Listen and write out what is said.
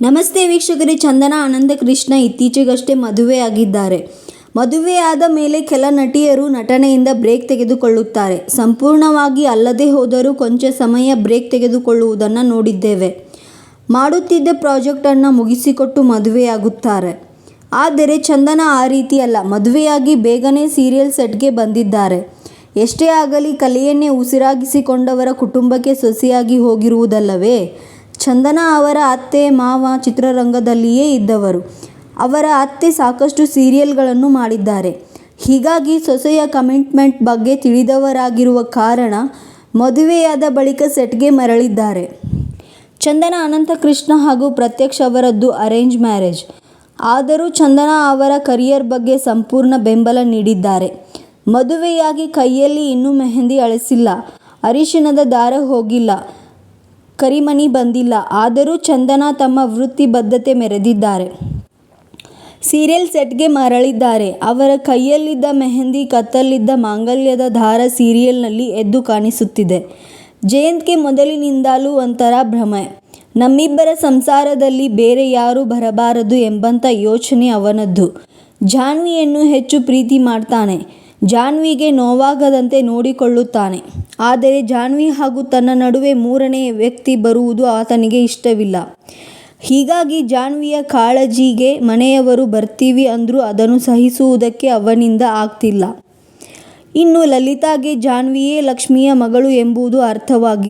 ನಮಸ್ತೆ ವೀಕ್ಷಕರೇ, ಚಂದನ ಆನಂದ ಕೃಷ್ಣ ಇತ್ತೀಚೆಗಷ್ಟೇ ಮದುವೆಯಾಗಿದ್ದಾರೆ. ಮದುವೆಯಾದ ಮೇಲೆ ಕೆಲ ನಟಿಯರು ನಟನೆಯಿಂದ ಬ್ರೇಕ್ ತೆಗೆದುಕೊಳ್ಳುತ್ತಾರೆ. ಸಂಪೂರ್ಣವಾಗಿ ಅಲ್ಲದೆ ಹೋದರೂ ಕೊಂಚ ಸಮಯ ಬ್ರೇಕ್ ತೆಗೆದುಕೊಳ್ಳುವುದನ್ನು ನೋಡಿದ್ದೇವೆ. ಮಾಡುತ್ತಿದ್ದ ಪ್ರಾಜೆಕ್ಟನ್ನು ಮುಗಿಸಿಕೊಟ್ಟು ಮದುವೆಯಾಗುತ್ತಾರೆ. ಆದರೆ ಚಂದನ ಆ ರೀತಿ ಅಲ್ಲ. ಮದುವೆಯಾಗಿ ಬೇಗನೆ ಸೀರಿಯಲ್ ಸೆಟ್ಗೆ ಬಂದಿದ್ದಾರೆ. ಎಷ್ಟೇ ಆಗಲಿ ಕಲೆಯನ್ನೇ ಉಸಿರಾಗಿಸಿಕೊಂಡವರ ಕುಟುಂಬಕ್ಕೆ ಸೊಸೆಯಾಗಿ ಹೋಗಿರುವುದಲ್ಲವೇ? ಚಂದನ ಅವರ ಅತ್ತೆ ಮಾವ ಚಿತ್ರರಂಗದಲ್ಲಿಯೇ ಇದ್ದವರು. ಅವರ ಅತ್ತೆ ಸಾಕಷ್ಟು ಸೀರಿಯಲ್ಗಳನ್ನು ಮಾಡಿದ್ದಾರೆ. ಹೀಗಾಗಿ ಸೊಸೆಯ ಕಮಿಟ್ಮೆಂಟ್ ಬಗ್ಗೆ ತಿಳಿದವರಾಗಿರುವ ಕಾರಣ ಮದುವೆಯಾದ ಬಳಿಕ ಸೆಟ್ಗೆ ಮರಳಿದ್ದಾರೆ. ಚಂದನ ಅನಂತಕೃಷ್ಣ ಹಾಗೂ ಪ್ರತ್ಯಕ್ಷ ಅವರದ್ದು ಅರೇಂಜ್ ಮ್ಯಾರೇಜ್. ಆದರೂ ಚಂದನ ಅವರ ಕರಿಯರ್ ಬಗ್ಗೆ ಸಂಪೂರ್ಣ ಬೆಂಬಲ ನೀಡಿದ್ದಾರೆ. ಮದುವೆಯಾಗಿ ಕೈಯಲ್ಲಿ ಇನ್ನೂ ಮೆಹಂದಿ ಅಳಿಸಿಲ್ಲ. ಅರಿಶಿಣದ ದಾರ ಹೋಗಿಲ್ಲ. ಕರಿಮಣಿ ಬಂದಿಲ್ಲ. ಆದರೂ ಚಂದನ ತಮ್ಮ ವೃತ್ತಿ ಬದ್ಧತೆ ಮೆರೆದಿದ್ದಾರೆ. ಸೀರಿಯಲ್ ಸೆಟ್ಗೆ ಮರಳಿದ್ದಾರೆ. ಅವರ ಕೈಯಲ್ಲಿದ್ದ ಮೆಹಂದಿ ಕತ್ತಲ್ಲಿದ್ದ ಮಾಂಗಲ್ಯದ ದಾರ ಸೀರಿಯಲ್ನಲ್ಲಿ ಎದ್ದು ಕಾಣಿಸುತ್ತಿದೆ. ಜಯಂತ್ಗೆ ಮೊದಲಿನಿಂದಲೂ ಒಂಥರ ಭ್ರಮೆ. ನಮ್ಮಿಬ್ಬರ ಸಂಸಾರದಲ್ಲಿ ಬೇರೆ ಯಾರೂ ಬರಬಾರದು ಎಂಬಂಥ ಯೋಚನೆ ಅವನದ್ದು. ಜಾನ್ವಿಯನ್ನು ಹೆಚ್ಚು ಪ್ರೀತಿ ಮಾಡ್ತಾನೆ. ಜಾನ್ವಿಗೆ ನೋವಾಗದಂತೆ ನೋಡಿಕೊಳ್ಳುತ್ತಾನೆ. ಆದರೆ ಜಾನ್ವಿ ಹಾಗೂ ತನ್ನ ನಡುವೆ ಮೂರನೇ ವ್ಯಕ್ತಿ ಬರುವುದು ಆತನಿಗೆ ಇಷ್ಟವಿಲ್ಲ. ಹೀಗಾಗಿ ಜಾನ್ವಿಯ ಕಾಳಜಿಗೆ ಮನೆಯವರು ಬರ್ತೀವಿ ಅಂದರೂ ಅದನ್ನು ಸಹಿಸುವುದಕ್ಕೆ ಅವನಿಂದ ಆಗ್ತಿಲ್ಲ. ಇನ್ನು ಲಲಿತಾಗೆ ಜಾನ್ವಿಯೇ ಲಕ್ಷ್ಮಿಯ ಮಗಳು ಎಂಬುದು ಅರ್ಥವಾಗಿ